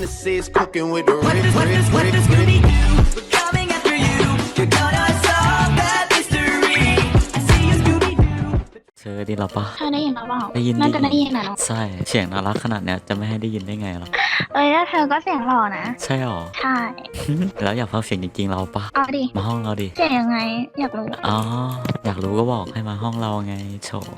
Genesis cooking with the Rick, Rick, Rick, Rick, Rick. Coming after you, you're gonna เธอได้หรอปะเธอได้ยินหรือเปล่าได้ยินน่าจะได้ได้ยิยินนนะเนาะใช่เสียงน่ารักขนาดเนี้ยจะไม่ให้ได้ยินได้ไงล่ะเอ้ยแล้วเธอก็เสียงหล่อนะใช่หรอใช่แล้วอยากฟังเสียงจริงๆเราปะเอาดิมาห้องเราดิเสียงยังไง อยากรู้อ๋ออยากรู้ก็บอกให้มาห้องเราไงโชว์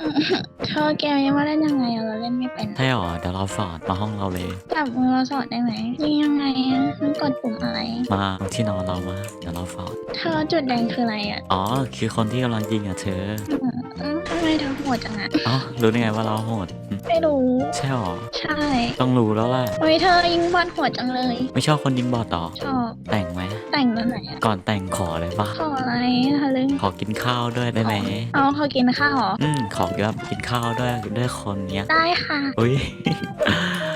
เธอแกยังว่าเล่นยังไงอะเราเล่นไม่เป็นใช่หรอเดี๋ยวเราสอนมาห้องเราเลยจับมือเราสอนได้ไหมยิงยังไงอะมันกดปุ่มอะไรมาที่นอนเรามาเดี๋ยวเราสอนเธอจุดแดงคืออะไรอะอ๋อคือคนที่กำลังยิงอะเธอ อืมทำไมเธอโหดจังอะอ๋อรู้ได้ไงว่าเราโหดอืมไม่รู้ ใช่หรอ ใช่ต้องรู้แล้วแหละเฮ้ยเธอยิงบอลโหดจังเลย ไม่ชอบคนยิงบอดหรอชอบแต่งไหม แต่งตอนไหนอะก่อนแต่งขอเลยปะขออะไรทะลึ่งขอกินข้าวด้วยได้ไหม เอาเขากินข้าวเหรออืม ขอแบบกินข้าวด้วยด้วยคนเนี้ย ได้ค่ะ อุ้ย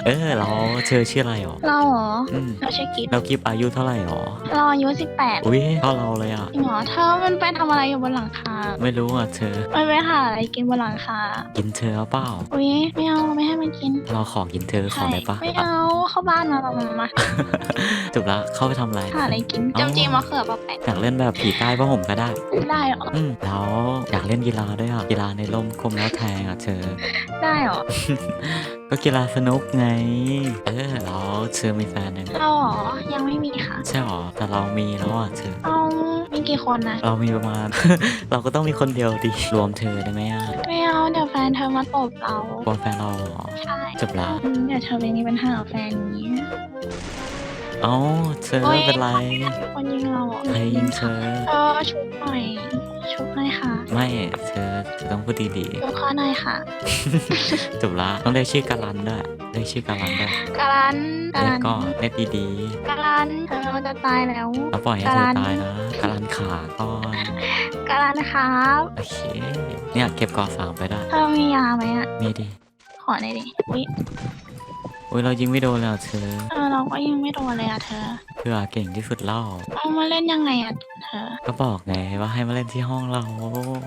เออเราเธอชื่ออะไรหรอเราเหรออืมเราชื่อกิฟเรากิฟอายุเท่าไหร่หรอเราอายุสิบแปดอุ้ยเท่าเราเลยอะจริงเหรอเธอมันไปทำอะไรอยู่บนหลังคาไม่รู้อะเธอมันไปหาอะไรกินบนหลังคากินเธอเอาเปล่าอุ้ยไม่เอาไม่ให้มันกิน เราขอกินเธอขอได้ปะไม่เอาเข้าบ้านมาเรามามาจบละเข้าไปทำอะไรหาอะไรกินเอ้าจำจีมะเขือปะแปะอยากเล่นแบบผีใต้ผ้าห่มก็ได้ได้เหรออืมแล้วอยากเล่นกีฬาด้วยอะกีฬาในร่มคมแล้วแทงอะเธอได้เหรอก็กีฬาสนุกไง เออแล้วเธอมีแฟนยังเราเหรอยังไม่มีค่ะใช่หรอแต่เรามีแล้วอะเธอเอามีกี่คนนะเรามีประมาณ เราก็ต้องมีคนเดียวดิรวมเธอได้ไหมอะไม่เอาเดี๋ยวแฟนเธอมาตบเรากลัวแฟนเราเหรอใช่จบละอืมเดี๋ยวเธอไปมีปัญหากับแฟนนี้เอ้าเธอโอ๊ยไม่เป็นไรคนยิงเราเหรอใครยิงเธอเออชุบหน่อย ชุบหน่อยค่ะไม่เธอเธอต้องพูดดีชุบข้อหน่อยค่ะ ๆจบละต้องเรียกชื่อการันด้วยเรียกชื่อการันด้วยการันกาแล้รัวนก็เรียกดีการันเธอเราจะตายแล้ว ๆแล้วปล่อยให้เธการัอนตายนะการันขาก่อนการันครับโอเคเนี่ยเก็บกอสามไปได้ เธอมียาไหมอะ มีดิขอหน่อยดิอุ๊ย อุ้ยเรายิงไม่โดนเลยอะเธอเออเราก็ยังไม่โดนเลยอะเธอ เพื่อเก่งที่สุดเล่าเอามาเล่นยังไงอะเธอ ก็บอกไงว่าให้มาเล่นที่ห้องเรา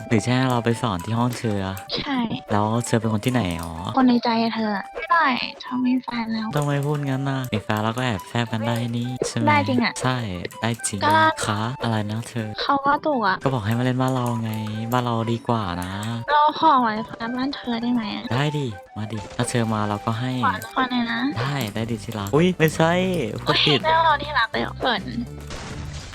หรือจะให้เราไปสอนที่ห้องเธอ ใช่ แล้วเธอเป็นคนที่ไหนอ๋อ คนในใจอะเธอ ไม่ได้เธอมีแฟนแล้ว ทำไมพูดงั้นนะมีแฟนเราก็แอบแฟบกันได้นี่ใช่ไหมได้จริงอะใช่ได้จริงก็ คะอะไรนะเธอ เขาก็ถูกอะก็บอกให้มาเล่นบ้านเราไงบ้านเราดีกว่านะ เราขอไว้พักบ้านเธอได้ไหมอะได้ดิมาดิถ้าเธอมาเราก็ให้ ขอขอหน่อยนะได้ได้ดิที่รักอุ้ยไม่ใช่พูดผิดเรื่องเราที่รักเลยเหรอเปิด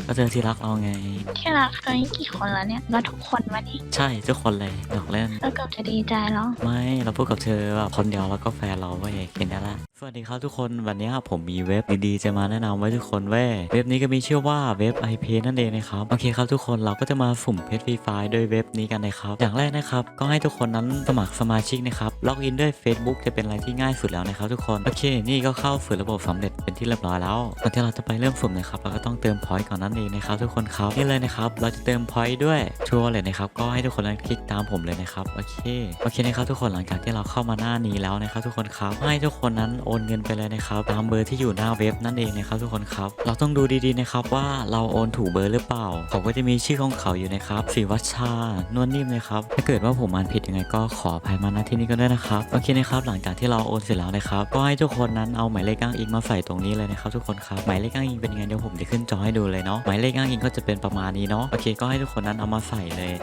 ก็เธอที่รักเราไง ที่รักเธอนี่กี่คนแล้วเนี่ยก็ทุกคนวะนี่ใช่ทุกคนเลยอยากเล่น ก็เกือบจะดีใจแล้วไม่เราพูดกับเธอแบบคนเดียวแล้วก็แฟนเราเว้ยเห็นได้ละสวัสดีครับทุกคนวันนี้ผมมีเว็บดีๆจะมาแนะนำไว้ทุกคนเว้ยเว็บนี้ก็มีชื่อว่าเว็บ IP นั่นเองนะครับโอเคครับทุกคนเราก็จะมาสุ่มเพชรฟรีไฟล์ด้วยเว็บนี้กันนะครับอย่างแรกนะครับก็ให้ทุกคนนั้นสมัครสมาชิกนะครับล็อกอินด้วย Facebook จะเป็นอะไรที่ง่ายสุดแล้วนะครับทุกคนโอเค นี่ก็เข้าสู่ระบบสำเร็จเป็นที่เรียบร้อยแล้วก่อนที่เราจะไปเริ่มสุ่มนะครับเราก็ต้องเติมพอยต์ก่อนนั่นเองนะครับทุกคนครับนี่เลยนะครับเราจะเติมพอยต์ด้วยทัวร์เลยนะครับก็ให้ทุกคนนั้นคลิกตามผมเลยนะครับโอเคโอเคนะครับทุกคนหลังจากที่เราเข้ามาหน้านี้แล้วนะครับทุกคนครับให้ทุกคนนั้นโอนเงินไปเลยนะครับตามเบอร์ที่อยู่หน้าเว็บนั่นเองนะครับทุกคนครับเราต้องดูดีๆนะครับว่าเราโอนถูกเบอร์หรือเปล่าผมก็จะมีชื่อของเขาอยู่นะครับศิวัชชานวลนิ่มนะครับถ้าเกิดว่าผมอ่านผิดยังไงก็ขออภัยมาณที่นี้กันด้นะครับโอเคนะครับหลังจากที่เราโอนเสร็จแล้วนะครับก็ให้ทุกคนนั้นเอาหมายเลขอ้างอิงมาใส่ตรงนี้เลยนะครับทุกคนครับหมายเลขอ้างอิงเป็นยังไงเดี๋ยวผมจะขึ้นจอให้ดูเลยเนาะหมายเลขอ้างอิงก็จะเป็นประมาณนี้เนาะโอเคก็ให้ทุกคนนั้นเอามาใส่เลย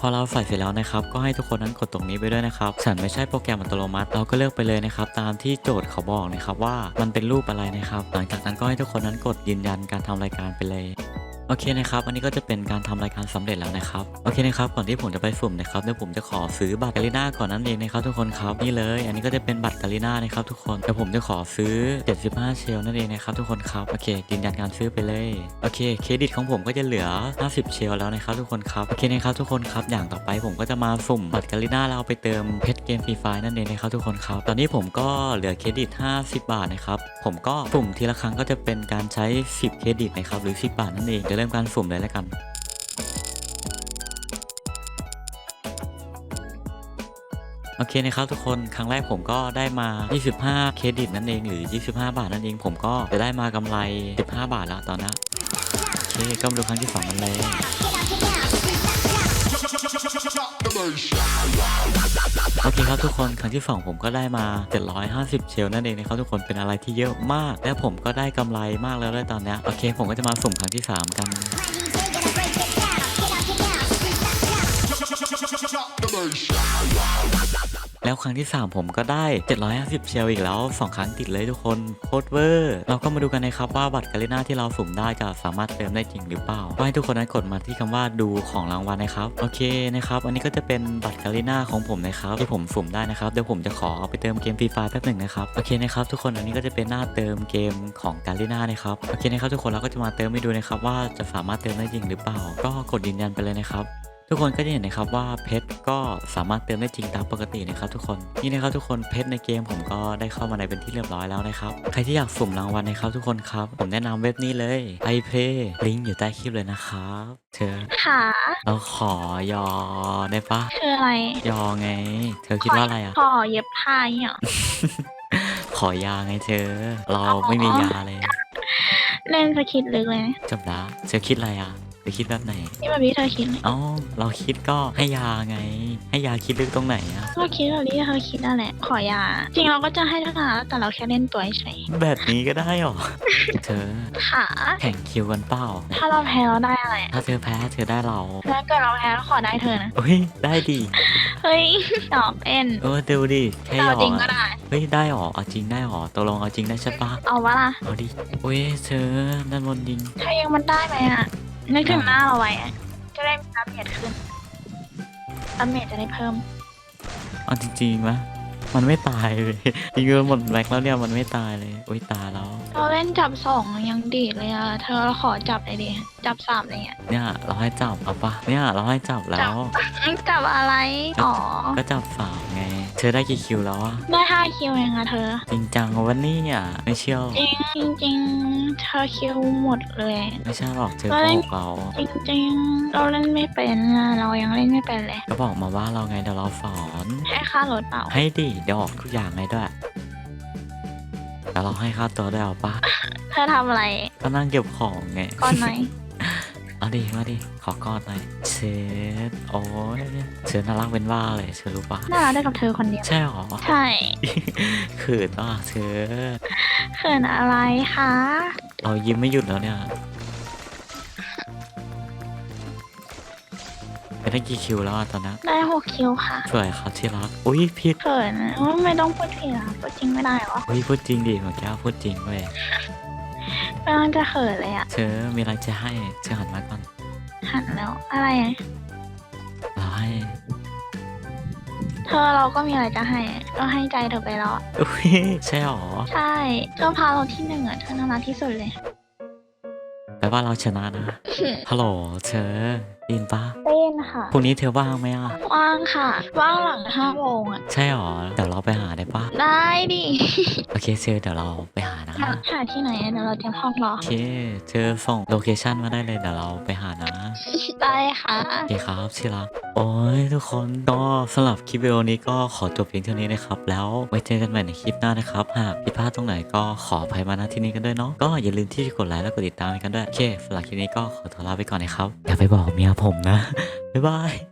พอเราใส่เสร็จแล้วนะครับ ก็ให้ทุกคนนั้นกดตรงนี้ไปด้วยนะครับ ฉันไม่ใช่โปรแกรมอัตโนมัติ เราก็เลือกไปเลยนะครับ ตามที่โจทย์เขาบอกนะครับว่ามันเป็นรูปอะไรนะครับ หลังจากนั้นก็ให้ทุกคนนั้นกดยืนยันการทำรายการไปเลย โอเคนะครับ อันนี้ก็จะเป็นการทำรายการสำเร็จแล้วนะครับ โอเคนะครับ ก่อนที่ผมจะไปสุ่มนะครับเดี๋ยวผมจะขอซื้อบัตรกาลิน่าก่อนนั่นเองนะครับทุกคนครับ นี่เลย อันนี้ก็จะเป็นบัตรกาลิน่านะครับทุกคนเดี๋ยวผมจะขอซื้อ 75 เชลนั่นเองนะครับทุกคนครับ โอเคยืนยันการซื้อไปเลย โอเค เครดิตของผมก็จะเหลือ 50 เชลแล้วนะครับทุกคนครับ โอเคนะครับทุกคนครับ อย่างต่อไปผมก็จะมาสุ่มบัตรกาลิน่าแล้วเอาไปเติมเพชรเกมฟรีไฟนั่นเองนะครับทุกคนครับ ตอนนี้ผมก็เหลือเครดิต 50 บาทนะครับ ผมก็สุ่มทีละครั้งก็จะเป็นการใช้ 10 เครดิตนะครับหรือ 10 บาทนั่นเองเริ่มการสุ่มเลยแล้วกัน โอเคนะครับทุกคนครั้งแรกผมก็ได้มา 25 เครดิตนั่นเองหรือ 25 บาทนั่นเอง ผมก็จะได้มากำไร 15 บาทแล้วตอนนี้โอเคก็มาดูครั้งที่2กันเลย นี่ครับทุกคนครั้งที่สองผมก็ได้มา 750 เชลนั่นเองนะครับทุกคนเป็นอะไรที่เยอะมาก และผมก็ได้กำไรมากแล้วด้วยตอนนี้โอเค ผมก็จะมาสุ่มครั้งที่ 3 กัน แล้วครั้งที่ 3 ผมก็ได้ 750 เชลอีกแล้ว 2 ครั้งติดเลยทุกคนโคตรเวอร์เราก็มาดูกันนะครับว่าบัตรกาลิน่าที่เราสุ่มได้จะสามารถเติมได้จริงหรือเปล่าให้ทุกคนนั้นกดมาที่คำว่าดูของรางวัลนะครับโอเคนะครับอันนี้ก็จะเป็นบัตรกาลิน่าของผมนะครับที่ผมสุ่มได้นะครับเดี๋ยวผมจะขอเอาไปเติมเกมฟรีไฟแป๊บหนึ่งนะครับโอเคนะครับทุกคนอันนี้ก็จะเป็นหน้าเติมเกมของกาลิน่านะครับโอเคนะครับทุกคนเราก็จะมาเติมให้ดูนะครับว่าจะสามารถเติมได้จริงหรือเปล่า ก็กดยืนยันไปเลยนะครับ ทุกคนก็จะเห็นนะครับว่าเพชรก็สามารถเติมได้จริงตามปกตินะครับทุกคนนี่นะครับทุกคนเพชรในเกมผมก็ได้เข้ามาในเป็นที่เรียบร้อยแล้วนะครับใครที่อยากสุ่มรางวัลนะครับทุกคนครับ ผมแนะนำเว็บนี้เลย iPlay ลิงก์อยู่ใต้คลิปเลยนะครับเธอค่ะเราขอยอได้ปะคืออะไร ยอไง เธอคิดว่าอะไรอะขอเย็บผ้าเนี่ยขอยาไงเธอ เราไม่มียาเลย เล่นสคิดลึกเลยนะจบละเธอคิดอะไรอะเธ อคิดแบบไหน นี่แบบที่เธอคิดเลยเอ้าเราคิดก็ให้ยาไง ให้ยาคิดลึกตรงไหนอะก็คิดแบบที่เธอคิดนั่นแหละ ขอยา จริงเราก็จะให้ตั้งนานแล้วแต่เราแค่เล่นตัวเฉยแบบนี้ก็ได้หรอ เธอ ค่ะ แข่งคิวกันเปล่า ถ้าเราแพ้เราได้อะไรถ้าเธอแพ้เธอได้เราแล้วเกิดเราแพ้เราขอได้เธอนะเฮ้ย ได้ดิเฮ้ยหยอกเล่นเออดูดิแค่หยเราอกจริงก็อะได้เฮ้ยได้หรอเอาจริงได้หรอตกลงเอาจริงได้ใช่ปะเอาวะล่ะเอาดิเว้ยเธอด้านบนดิงถ้ายังมันได้ไหมอะ นึกถึงหน้าเราไว้อะจะได้มีดาเมจขึ้นดาเมจจะได้เพิ่ม เอาจริงๆมะมันไม่ตายเลยจริงๆหมดแม็กแล้วเนี่ยมันไม่ตายเลยอุ้ยตายแล้ว เราเล่นจับสองยังดีดเลยอะเธอเราขอจับเลยดิจับสามอะไรเงี้ยเนี่ยเราให้จับเอาปะเนี่ยเราให้จับแล้วอืมจับอะไร อ๋อ ก็จับสามไง เธอได้กี่คิวแล้วอะได้ห้าคิวเองอะเธอ จริงจังวันนี้อะไม่เชื่อหรอจริงจริงจริงๆเธอคิวหมดเลย ไม่ใช่หรอกเธอก็โกเล่นหกเราจริงจริงๆ เราเล่นไม่เป็นอะเรายังเล่นไม่เป็นเลยก็บอกมาว่าเราไงเดี๋ยวเราสอน ให้ค่ารถเปล่าให้ดิเดี๋ยวออกทุกอย่างไงด้วยแต่เราให้ค่าตัวได้วยเอาปะเธอทำอะไรก็นั่งเก็บของไง ก่อนไหน เอาดิมาดิขอกอดหน่อยเชดโอ้ยเชดน่ารักเป็นว่าเลยเชดรู้ปะน่ารักได้กับเธอคนเดียวใช่หรอใช่เขินอะเชดเขินอะไรคะเรายิ้มไม่หยุดแล้วเนี่ยไปได้กี่คิวแล้วอะตอนนั้นได้หกคิวค่ะสวยครับที่รักอุ้ยผิดเขินอะไม่ต้องพูดผิดอะพูดจริงไม่ได้เหรออุ้ยพูดจริงดิเมื่อกี้พูดจริงเว้ย กำลังจะเขินเลยอะเธอมีอะไรจะให้เธอหันมาก่อนหันแล้วอะไรอะเราให้เธอเราก็มีอะไรจะให้อะก็ให้ใจเธอไปแล้วอะอุ้ยใช่หรอใช่เธอพาเราที่หนึ่งอะเธอน่ารักที่สุดเลย แปลว่าเราชนะนะฮัลโหลเธอได้ยินปะเต้นค่ะพรุ่งนี้เธอว่างไหมอะ ว่างค่ะ ว่างหลังห้าโมงอะใช่หรอเดี๋ยวเราไปหาได้ปะได้ดิ โอเคเธอเดี๋ยวเราไปหานะ หาหาที่ไหนอะเดี๋ยวเราเตรียมห้องรอ โอเค เธอส่งโลเคชันมาได้เลยเดี๋ยวเราไปหานะ ได้ค่ะ โอเคครับที่รักโอ้ยทุกคนก็สำหรับคลิปวิดีโอนี้ก็ขอจบเพียงเท่านี้นะครับ แล้วไว้เจอกันใหม่ในคลิปหน้านะครับ หากผิดพลาดตรงไหนก็ขออภัยมาณที่นี้กันด้วยเนาะ ก็อย่าลืมที่จะกดไลค์และกดติดตามให้กันด้วย โอเคสำหรับคลิปนี้ก็ขอตัวลาไปก่อนนะครับ อย่าไปบอกเมียผมนะ บ๊ายบาย